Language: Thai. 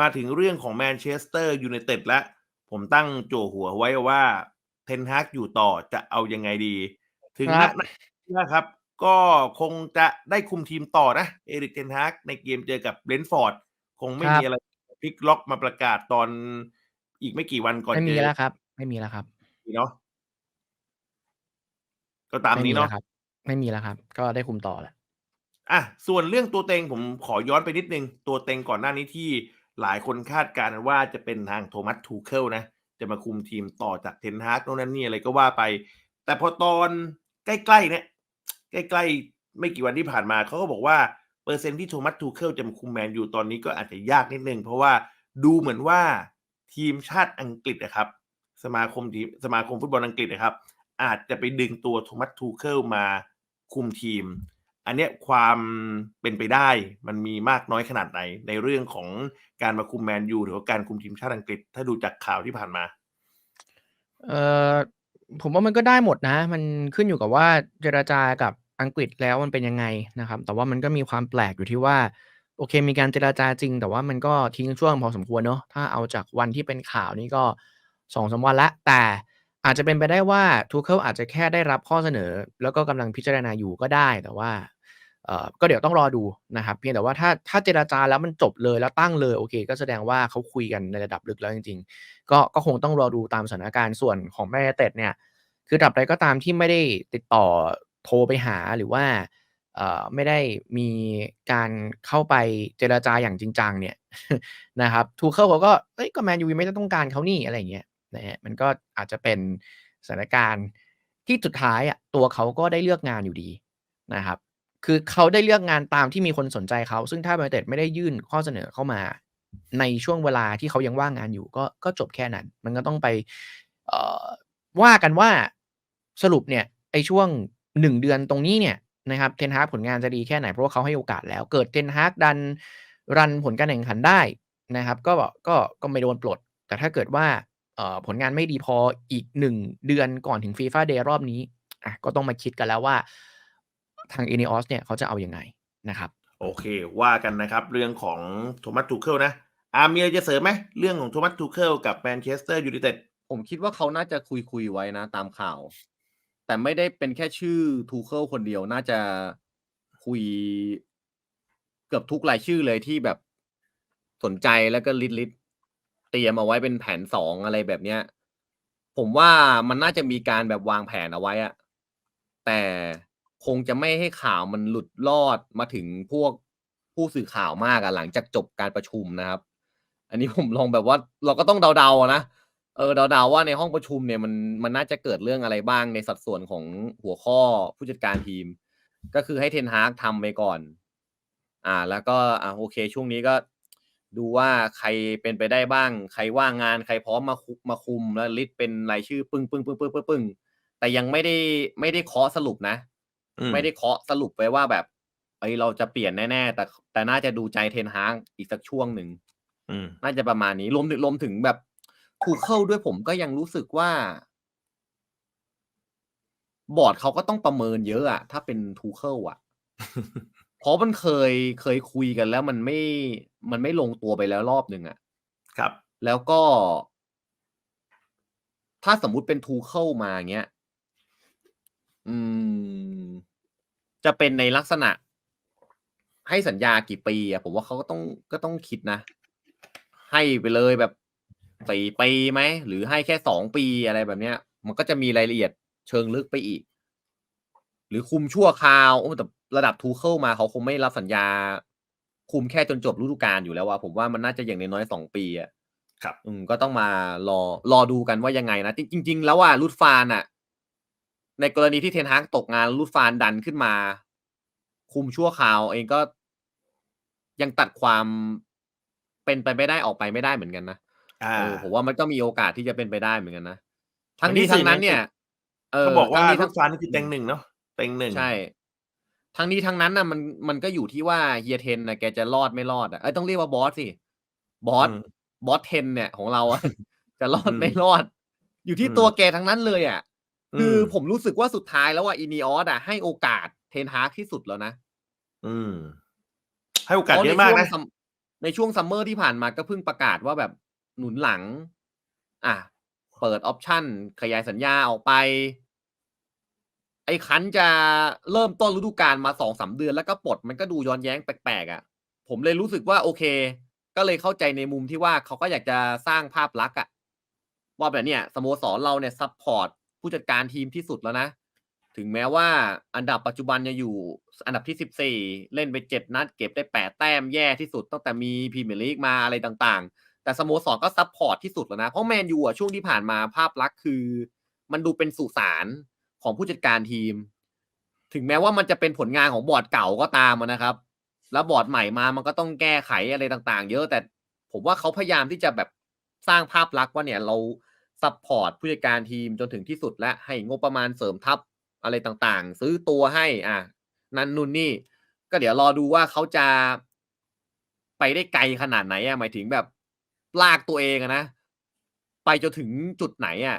มาถึงเรื่องของแมนเชสเตอร์ยูไนเต็ดแล้วผมตั้งโจหัวไว้ว่าเทนฮากอยู่ต่อจะเอายังไงดี ถึงครัณบนะครับ ก็คงจะได้คุมทีมต่อนะ เอริกเทนฮากในเกมเจอกับเบรนท์ฟอร์ด คงไม่ครับมีอะไรพลิกล็อกมาประกาศตอนอีกไม่กี่วันก่อนไม่มีเจอแล้วครับ ไม่มีแล้วครับเนาะก็ตามไม่นี้มีแล้เนาะวครับไม่มีแล้วครับ ก็ได้คุมต่อแล้วอะส่วนเรื่องตัวเต็งผมขอย้อนไปนิดนึง ตัวเต็งก่อนหน้านี้ที่ หลายคนคาดการณ์ว่าจะเป็นทางโทมัสทูเคิลนะ จะมาคุมทีมต่อจากเทนฮากโน่นนั่นนี่อะไรก็ว่าไป แต่พอตอนใกล้ๆเนี่ยใกล้ๆ ไม่กี่วันที่ผ่านมาเขาก็บอกว่า เปอร์เซ็นต์ที่โทมัสทูเคิลจะมาคุมแมนยูตอนนี้ก็อาจจะยากนิดนึง เพราะว่าดูเหมือนว่าทีมชาติอังกฤษนะครับ สมาคมทีมสมาคมฟุตบอลอังกฤษนะครับ อาจจะไปดึงตัวโทมัสทูเคิลมาคุมทีม อันเนี้ยความเป็นไปได้มันมีมากน้อยขนาดไหน ในเรื่องของการมาคุมแมนยูหรือว่าการคุมทีมชาติอังกฤษ ถ้าดูจากข่าวที่ผ่านมา เออผมว่ามันก็ได้หมดนะ มันขึ้นอยู่กับว่าเจรจากับอังกฤษแล้วมันเป็นยังไงนะครับ แต่ว่ามันก็มีความแปลกอยู่ที่ว่า โอเค มีการเจรจาจริง แต่ว่ามันก็ทิ้งช่วงพอสมควรเนาะถ้าเอาจากวันที่เป็นข่าวนี่ก็สองสามวันละแต่อาจจะเป็นไปได้ว่าทูเคิลอาจจะแค่ได้รับข้อเสนอ แล้วก็กำลังพิจารณาอยู่ก็ได้ แต่ว่า ก็เดี๋ยวต้องรอดูนะครับ เพียงแต่ว่าถ้าถ้าเจรจาแล้วมันจบเลยแล้วตั้งเลยโอเค ก็แสดงว่าเขาคุยกันในระดับลึกแล้วจริง ๆ ก็ก็คงต้องรอดูตามสถานการณ์ส่วนของแมนยูไนเต็ดเนี่ย คือตราบใดก็ตามที่ไม่ได้ติดต่อโทรไปหาหรือว่าไม่ได้มีการเข้าไปเจรจาอย่างจริงจังเนี่ยนะครับทูเคิลเขาก็เอ้ยก็แมนยูไม่ได้ต้องการเขานี่อะไรเงี้ยนะฮะมันก็อาจจะเป็นสถานการณ์ที่สุดท้ายอะตัวเขาก็ได้เลือกงานอยู่ดีนะครับ คือเขาได้เลือกงานตามที่มีคนสนใจเขา ซึ่งถ้าแมนเต็ดไม่ได้ยื่นข้อเสนอเข้ามา ในช่วงเวลาที่เขายังว่างงานอยู่ ก็ก็จบแค่นั้น มันก็ต้องไปว่ากันว่าสรุปเนี่ยไอ้ช่วงหนึ่งเดือนตรงนี้เนี่ยนะครับเทนฮากผลงานจะดีแค่ไหน เพราะว่าเขาให้โอกาสแล้ว เกิดเทนฮากดันรันผลการแข่งขันได้นะครับ ก็ก็ก็ไม่โดนปลด แต่ถ้าเกิดว่าผลงานไม่ดีพออีกหนึ่งเดือนก่อนถึงฟีฟ่าเดย์รอบนี้อะก็ต้องมาคิดกันแล้วว่า ทางเอเนอสเนี่ยเขาจะเอาอยัางไงนะครับโอเค ว่ากันนะครับ เรื่องของโทมัสทูเคิลนะอามีอะไรจะเสริมไหมเรื่องของโทมัสทูเคิลกับแมนเชสเตอร์ยูไนเต็ดผมคิดว่าเขาน่าจะคุยคุยๆไว้นะ ตามข่าว แต่ไม่ได้เป็นแค่ชื่อทูเคิลคนเดียวน่าจะคุยเกือบทุกรายชื่อเลยที่แบบสนใจแล้วก็ลิดลิดเตรียมเอาไว้เป็นแผนสองอะไรแบบเนี้ย ผมว่ามันน่าจะมีการแบบวางแผนเอาไว้อะแต่ คงจะไม่ให้ข่าวมันหลุดลอดมาถึงพวกผู้สื่อข่าวมากอะหลังจากจบการประชุมนะครับ อันนี้ผมลองแบบว่าเราก็ต้องเดาๆนะเออเดาๆว่าในห้องประชุมเนี่ยมันมันน่าจะเกิดเรื่องอะไรบ้างในสัดส่วนของหัวข้อผู้จัดการทีม ก็คือให้เทนฮากทำไปก่อน อ่า แล้วก็อ่าโอเค ช่วงนี้ก็ดูว่าใครเป็นไปได้บ้าง ใครว่างงานใครพร้อมมาคุมาคุมแล้วลิสต์เป็นรายชื่อปึ้งปึ้งปึ้งปึ้งปึ้งปึ้งแต่ยังไม่ได้ไม่ได้เคาะสรุปนะ ไม่ได้เคาะสรุปไว้ว่าแบบเอ้ยเราจะเปลี่ยนแน่ๆ แต่ แต่น่าจะดูใจเทนฮากอีกสักช่วงหนึ่งอืมน่าจะประมาณนี้รวมถึงรวมถึงแบบถูกเข้าด้วยผมก็ยังรู้สึกว่า บอร์ดเขาก็ต้องประเมินเยอะอะถ้าเป็นทูเคิลอะเพราะมันเคยเคยคุยกันแล้วมันไม่ มันไม่ลงตัวไปแล้วรอบหนึ่งอะครับ แล้วก็ ถ้าสมมุติเป็นทูเคิลมาเงี้ย อืม จะเป็นในลักษณะ ให้สัญญากี่ปีอะผมว่าเขาก็ต้องก็ต้องคิดนะ ให้ไปเลยแบบสี่ปีไหม หรือให้แค่สองปีอะไรแบบเนี้ย มันก็จะมีรายละเอียดเชิงลึกไปอีก หรือคุมชั่วคราวโอ้แต่ระดับทูเคิลมาเขาคงไม่รับสัญญา คุมแค่จนจบฤดูกาลอยู่แล้วว่าผมว่ามันน่าจะอย่างน้อยๆสองปีอะครับ อืมก็ต้องมารอรอดูกันว่ายังไงนะจริง ๆ แล้วว่ารูดฟานอะ ในกรณีที่เทนฮากตกงานรูดฟานดันขึ้นมา คุมชั่วคราวเองก็ยังตัดความเป็นไปไม่ได้ออกไปไม่ได้เหมือนกันนะอ่าเออผมว่ามันก็มีโอกาสที่จะเป็นไปได้เหมือนกันนะทั้งวันนี้ที่ทั้งสี่นั้นเนี่ยเนี่ยเออเขาบอกว่าทั้งนี้ทุทั้กงฟานนี่คือเต็งหนึ่งเนาะเต็งหนึ่งใช่ ทั้งนี้ทั้งนั้นน่ะมันมันก็อยู่ที่ว่าเฮียเทนนะแกจะรอดไม่รอดอะเอ้ยต้องเรียกว่าบอสสิบอสอืมบอสเทนเนี่ยของเราอะจะรอดอืมไม่รอด อยู่ที่อืมตัวแกทั้งนั้นเลยอะ คืออมผมรู้สึกว่าสุดท้ายแล้วว่าอินีออสอะให้โอกาสเทนฮากที่สุดแล้วนะ อืม ให้โอกาสพรเยในอะมากช่วงนะสมในช่วงซัมเมอร์ที่ผ่านมาก็เพิ่งประกาศว่าแบบหนุนหลัง อะ เปิดออปชั่น ขยายสัญญาออกไป ไอ้คันจะเริ่มต้นฤดูกาลมาสองสามเดือนแล้วก็ปลดมันก็ดูย้อนแย้งแปลกๆอะ่ะ ผมเลยรู้สึกว่าโอเค ก็เลยเข้าใจในมุมที่ว่าเขาก็อยากจะสร้างภาพลักษณ์อะว่าแบบเนี้ยสโมสรเราเนี่ยซัพพอร์ต ผู้จัดการทีมที่สุดแล้วนะ ถึงแม้ว่าอันดับปัจจุบันจะอยู่อันดับที่สิบสี่เล่นไปเจ็ดนัด เก็บได้แปดแต้มแย่ที่สุดตั้งแต่มีพรีเมียร์ลีกมาอะไรต่างๆ แต่สโมสรก็ซัพพอร์ตที่สุดแล้วนะ เพราะแมนยูอะช่วงที่ผ่านมาภาพลักษณ์คือ มันดูเป็นสุสานของผู้จัดการทีม ถึงแม้ว่ามันจะเป็นผลงานของบอร์ดเก่าก็ตามนะครับ แล้วบอร์ดใหม่มามันก็ต้องแก้ไขอะไรต่างๆ เยอะแต่ผมว่าเขาพยายามที่จะแบบสร้างภาพลักษณ์ว่าเนี่ยเรา ซัพพอร์ตผู้จัดการทีมจนถึงที่สุดและให้งบประมาณเสริมทัพอะไรต่างๆ ซื้อตัวให้อะนั่นนู่นนี่ ก็เดี๋ยวรอดูว่าเขาจะไปได้ไกลขนาดไหนอะหมายถึงแบบลากตัวเองนะไปจนถึงจุดไหนอะ